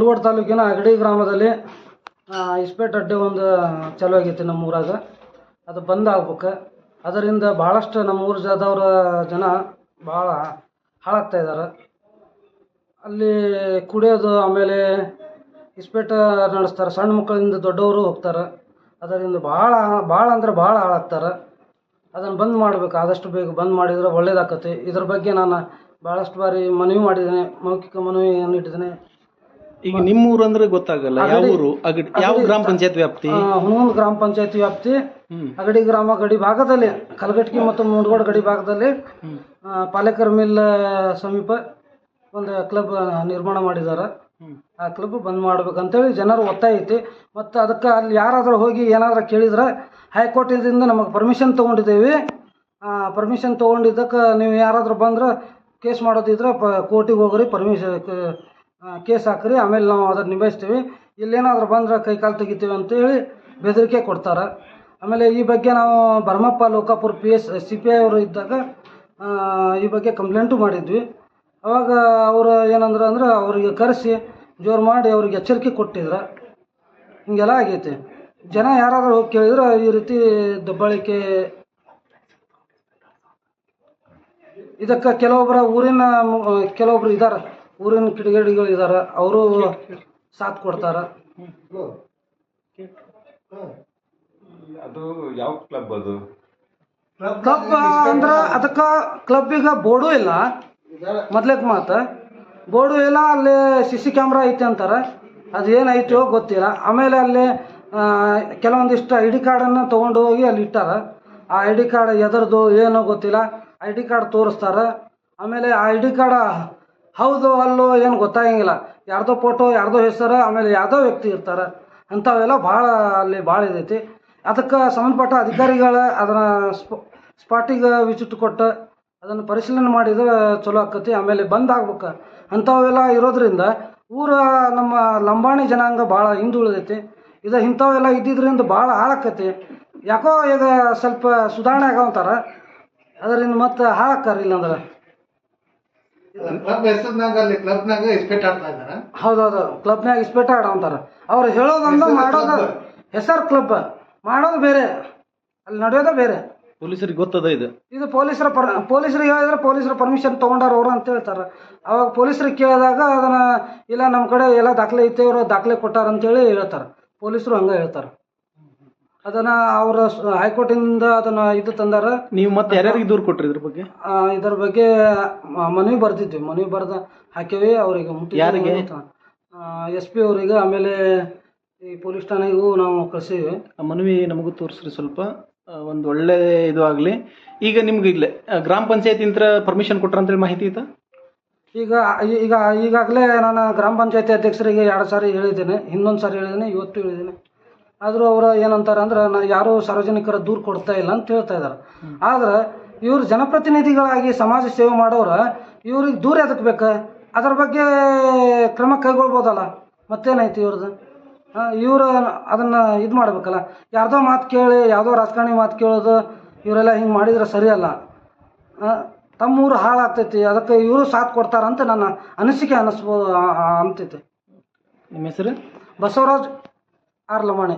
ಮುನಗೋಡ್ ತಾಲೂಕಿನ ಅಗಡಿ ಗ್ರಾಮದಲ್ಲಿ ಇಸ್ಪೇಟ್ ಅಡ್ಡೆ ಒಂದು ಚಾಲು ಆಗೈತಿ ನಮ್ಮ ಊರಾಗ. ಅದು ಬಂದ್ ಆಗ್ಬೇಕು. ಅದರಿಂದ ಭಾಳಷ್ಟು ನಮ್ಮ ಊರ ಜಾದವ್ರ ಜನ ಭಾಳ ಹಾಳಾಗ್ತಾ ಇದ್ದಾರೆ ಅಲ್ಲಿ ಕುಡಿಯೋದು ಆಮೇಲೆ ಇಸ್ಪೇಟ ನಡೆಸ್ತಾರೆ. ಸಣ್ಣ ಮಕ್ಕಳಿಂದ ದೊಡ್ಡವರು ಹೋಗ್ತಾರೆ. ಅದರಿಂದ ಭಾಳ ಭಾಳ ಅಂದ್ರೆ ಭಾಳ ಹಾಳಾಗ್ತಾರೆ. ಅದನ್ನು ಬಂದ್ ಮಾಡ್ಬೇಕು. ಆದಷ್ಟು ಬೇಗ ಬಂದ್ ಮಾಡಿದ್ರೆ ಒಳ್ಳೇದಾಕತಿ ಇದ್ರ ಬಗ್ಗೆ ನಾನು ಭಾಳಷ್ಟು ಬಾರಿ ಮನವಿ ಮಾಡಿದ್ದೇನೆ. ಮೌಖಿಕ ಮನವಿಯನ್ನು ನೀಡಿದ್ದೇನೆ ಈಗ ನಿಮ್ಮ ಊರು ಅಂದ್ರೆ ಗೊತ್ತಾಗಲ್ಲ ಯಾವ ಊರು ಅಗಡಿ ಯಾವ ಗ್ರಾಮ ಪಂಚಾಯತ್ ವ್ಯಾಪ್ತಿ? ಹುಣಗುಂದ ಗ್ರಾಮ ಪಂಚಾಯತ್ ವ್ಯಾಪ್ತಿ ಅಗಡಿ ಗ್ರಾಮ ಗಡಿ ಭಾಗದಲ್ಲಿ ಕಲಘಟಕಿ ಮತ್ತು ಮುಂಡಗೋಡ ಗಡಿ ಭಾಗದಲ್ಲಿ. ಆ, ಪಾಲೇಕರ್ ಮಿಲ್ ಸಮೀಪ ಒಂದು ಕ್ಲಬ್ ನಿರ್ಮಾಣ ಮಾಡಿದ್ದಾರೆ ಆ ಕ್ಲಬ್ ಬಂದ್ ಮಾಡ್ಬೇಕಂತೇಳಿ ಜನರು ಒತ್ತಾಯ ಐತಿ. ಮತ್ತು ಅದಕ್ಕೆ ಅಲ್ಲಿ ಯಾರಾದರೂ ಹೋಗಿ ಏನಾದರೂ ಕೇಳಿದ್ರೆ ಹೈಕೋರ್ಟಿಂದ ನಮಗೆ ಪರ್ಮಿಷನ್ ತೊಗೊಂಡಿದ್ದೇವೆ. ಪರ್ಮಿಷನ್ ತೊಗೊಂಡಿದ್ದಕ್ಕೆ ನೀವು ಯಾರಾದರೂ ಬಂದ್ರೆ ಕೇಸ್ ಮಾಡೋದಿದ್ರೆ ಪ ಕೋರ್ಟಿಗೆ ಹೋಗ್ರಿ ಪರ್ಮಿಷನ್ ಕೇಸ್ ಹಾಕ್ರಿ, ಆಮೇಲೆ ನಾವು ಅದನ್ನು ನಿಭಾಯಿಸ್ತೀವಿ. ಇಲ್ಲೇನಾದರೂ ಬಂದ್ರೆ ಕೈ ಕಾಲು ತೆಗಿತೀವಿ ಅಂತೇಳಿ ಬೆದರಿಕೆ ಕೊಡ್ತಾರೆ. ಆಮೇಲೆ ಈ ಬಗ್ಗೆ ನಾವು Bharamappa Lokapura P S, C P I ಅವರು ಇದ್ದಾಗ ಈ ಬಗ್ಗೆ ಕಂಪ್ಲೇಂಟು ಮಾಡಿದ್ವಿ. ಅವಾಗ ಅವರು ಏನಂದ್ರೆ ಅಂದ್ರೆ ಅವರಿಗೆ ಕರೆಸಿ, ಜೋರು ಮಾಡಿ ಅವ್ರಿಗೆ ಎಚ್ಚರಿಕೆ ಕೊಟ್ಟಿದ್ರು. ಹಿಂಗೆಲ್ಲ ಆಗೈತೆ. ಜನ ಯಾರಾದರೂ ಹೋಗಿ ಕೇಳಿದ್ರೆ ಈ ರೀತಿ ದಬ್ಬಾಳಿಕೆ ಇದಕ್ಕೆ ಕೆಲವೊಬ್ಬರ ಊರಿನ ಕೆಲವೊಬ್ರು ಇದ್ದಾರೆ ಊರಿನ ಕಿಡಿಗೇಡಿಗಳು ಇದ್ದಾರೆ ಅವರು ಸಾಥ್ ಕೊಡ್ತಾರ. ಅದು ಯಾವ ಕ್ಲಬ್ ಅದು? ಕ್ಲಬ್ ಅದಕ್ಕ ಕ್ಲಬ್ ಈಗ ಬೋರ್ಡು ಇಲ್ಲ. ಮೊದ್ಲೇಕ್ ಮಾತ. ಬೋರ್ಡು ಇಲ್ಲ ಅಲ್ಲಿ ಸಿ ಸಿ ಕ್ಯಾಮ್ರಾ ಐತೆ ಅಂತಾರ. ಅದು ಏನೈತೋ ಗೊತ್ತಿಲ್ಲ. ಆಮೇಲೆ ಅಲ್ಲಿ ಕೆಲವೊಂದಿಷ್ಟು ಐ ಡಿ ಕಾರ್ಡನ್ನು ತೊಗೊಂಡು ಹೋಗಿ ಅಲ್ಲಿ ಇಟ್ಟಾರ. ಆ ಐ ಡಿ ಕಾರ್ಡ್ ಎದರ್ದು ಏನೋ ಗೊತ್ತಿಲ್ಲ. ಐ ಡಿ ಕಾರ್ಡ್ ತೋರಿಸ್ತಾರೆ. ಆಮೇಲೆ ಆ ಐ ಡಿ ಕಾರ್ಡ ಹೌದು ಅಲ್ಲೋ ಏನು ಗೊತ್ತಾಗಂಗಿಲ್ಲ. ಯಾರ್ದೋ ಫೋಟೋ ಯಾರ್ದೋ ಹೆಸರು, ಆಮೇಲೆ ಯಾವುದೋ ವ್ಯಕ್ತಿ ಇರ್ತಾರೆ. ಅಂಥವೆಲ್ಲ ಭಾಳ ಅಲ್ಲಿ ಭಾಳ ಇದೈತಿ. ಅದಕ್ಕೆ ಸಂಬಂಧಪಟ್ಟ ಅಧಿಕಾರಿಗಳ ಅದನ್ನು ಸ್ಪ, ಸ್ಪಾಟಿಗೆ ವಿಸಿಟ್ ಕೊಟ್ಟು ಅದನ್ನು ಪರಿಶೀಲನೆ ಮಾಡಿದ್ರೆ ಚಲೋ ಆಕತಿ. ಆಮೇಲೆ ಬಂದ್ ಆಗ್ಬೇಕು. ಅಂಥವೆಲ್ಲ ಇರೋದ್ರಿಂದ ಊರ ನಮ್ಮ ಲಂಬಾಣಿ ಜನಾಂಗ ಭಾಳ ಹಿಂದುಳಿದೈತಿ. ಇದು ಇಂಥವೆಲ್ಲ ಇದ್ದಿದ್ರಿಂದ ಭಾಳ ಹಾಳಾಕತಿ. ಯಾಕೋ ಈಗ ಸ್ವಲ್ಪ ಸುಧಾರಣೆ ಆಗವಂತಾರ ಅದರಿಂದ ಮತ್ತೆ ಹಾಳಾಕ್ಕಾರ ಇಲ್ಲಂದ್ರೆ ಕ್ಲಬ್ ಹೆಸರಿನಾಗ ಅಲ್ಲಿ ಕ್ಲಬ್ನಾಗ ಇಸ್ಪೇಟ್ ಆಡ್ತಾ ಹೌದು ಹೌದೌದು ಕ್ಲಬ್ನಾಗ ಇಸ್ಪೇಟ ಅಂತಾರೆ. ಅವ್ರು ಹೇಳೋದೊಂದು ಮಾಡೋದು ಹೆಸರು ಕ್ಲಬ್ ಮಾಡೋದು ಬೇರೆ. ಅಲ್ಲಿ ನಡೆಯೋದೇ ಬೇರೆ. ಪೊಲೀಸರಿಗೆ ಗೊತ್ತದ ಇದು? ಇದು ಪೊಲೀಸರ ಪರ್ ಪೊಲೀಸರಿಗೆ ಹೇಳಿದ್ರೆ ಪೊಲೀಸರ ಪರ್ಮಿಷನ್ ತೊಗೊಂಡಾರ ಅವರು ಅಂತ ಹೇಳ್ತಾರೆ. ಅವಾಗ ಪೊಲೀಸರಿಗೆ ಕೇಳಿದಾಗ ಅದನ್ನು ಇಲ್ಲ ನಮ್ಮ ಕಡೆ ಎಲ್ಲ ದಾಖಲೆ ಐತೆ ಅವರು ದಾಖಲೆ ಕೊಟ್ಟಾರ ಅಂತೇಳಿ ಹೇಳ್ತಾರೆ. ಪೊಲೀಸರು ಹಂಗೆ ಹೇಳ್ತಾರೆ. ಅದನ್ನು ಅವರ ಹೈಕೋರ್ಟಿಂದ ಅದನ್ನ ಇದು ತಂದಾರ. ನೀವು ಮತ್ತೆ ಯಾರ್ಯಾರಿಗೆ ದೂರು ಕೊಟ್ರಿ ಇದ್ರ ಬಗ್ಗೆ? ಆ, ಇದರ ಬಗ್ಗೆ ಮ- ಮನವಿ ಬರ್ದಿದ್ವಿ. ಮನವಿ ಬರ್ದ ಹಾಕಿವಿ ಅವರಿಗೆ ಯಾರಿಗೆ? ಎಸ್ ಪಿ ಅವರಿಗೆ ಆಮೇಲೆ ಈ ಪೊಲೀಸ್ ಠಾಣೆಗೂ ನಾವು ಕಳ್ಸಿದ್ವಿ. ಆ ಮನವಿ ನಮಗೂ ತೋರಿಸ್ರಿ ಸ್ವಲ್ಪ. ಒಂದು ಒಳ್ಳೆ ಇದು ಆಗಲಿ. ಈಗ ನಿಮ್ಗೆ ಇಲ್ಲೇ ಆ, ಗ್ರಾಮ ಪಂಚಾಯತ್ ಇಂತ್ರ ಪರ್ಮಿಷನ್ ಕೊಟ್ರ ಅಂತೇಳಿ ಮಾಹಿತಿ ಇತ್ತ ಈಗ ಈಗ ಈಗಾಗಲೇ ನಾನು ಗ್ರಾಮ ಪಂಚಾಯತಿ ಅಧ್ಯಕ್ಷರಿಗೆ ಎರಡು ಸಾರಿ ಹೇಳಿದ್ದೇನೆ. ಇನ್ನೊಂದು ಸಾರಿ ಹೇಳಿದ್ದೇನೆ ಇವತ್ತು ಹೇಳಿದ್ದೀನಿ. ಆದರೂ ಅವರು ಏನಂತಾರೆ ಅಂದ್ರೆ ನಾ ಯಾರೂ ಸಾರ್ವಜನಿಕರ ದೂರು ಕೊಡ್ತಾ ಇಲ್ಲ ಅಂತ ಹೇಳ್ತಾ ಇದ್ದಾರೆ ಆದ್ರೆ ಇವ್ರು ಜನಪ್ರತಿನಿಧಿಗಳಾಗಿ ಸಮಾಜ ಸೇವೆ ಮಾಡೋರು ಇವ್ರಿಗೆ ದೂರ ಎದಕ್ಕೆ ಬೇಕು? ಅದ್ರ ಬಗ್ಗೆ ಕ್ರಮ ಕೈಗೊಳ್ಬೋದಲ್ಲ? ಮತ್ತೇನೈತಿ ಇವ್ರದ್ದು ಇವರು ಅದನ್ನು ಇದು ಮಾಡ್ಬೇಕಲ್ಲ. ಯಾರ್ದೋ ಮಾತು ಕೇಳಿ ಯಾವುದೋ ರಾಜಕಾರಣಿ ಮಾತು ಕೇಳೋದು ಇವರೆಲ್ಲ ಹಿಂಗೆ ಮಾಡಿದ್ರೆ ಸರಿಯಲ್ಲ. ತಮ್ಮೂರು ಹಾಳಾಗ್ತೈತಿ ಅದಕ್ಕೆ ಇವರು ಸಾಥ್ ಕೊಡ್ತಾರಂತ ನನ್ನ ಅನಿಸಿಕೆ ಅನ್ನಿಸ್ಬೋದು ಆ- ಅಂತೈತಿ ನಿಮ್ಮ ಹೆಸರು? ಬಸವರಾಜ್ ಆರ್ ಲಮಾಣಿ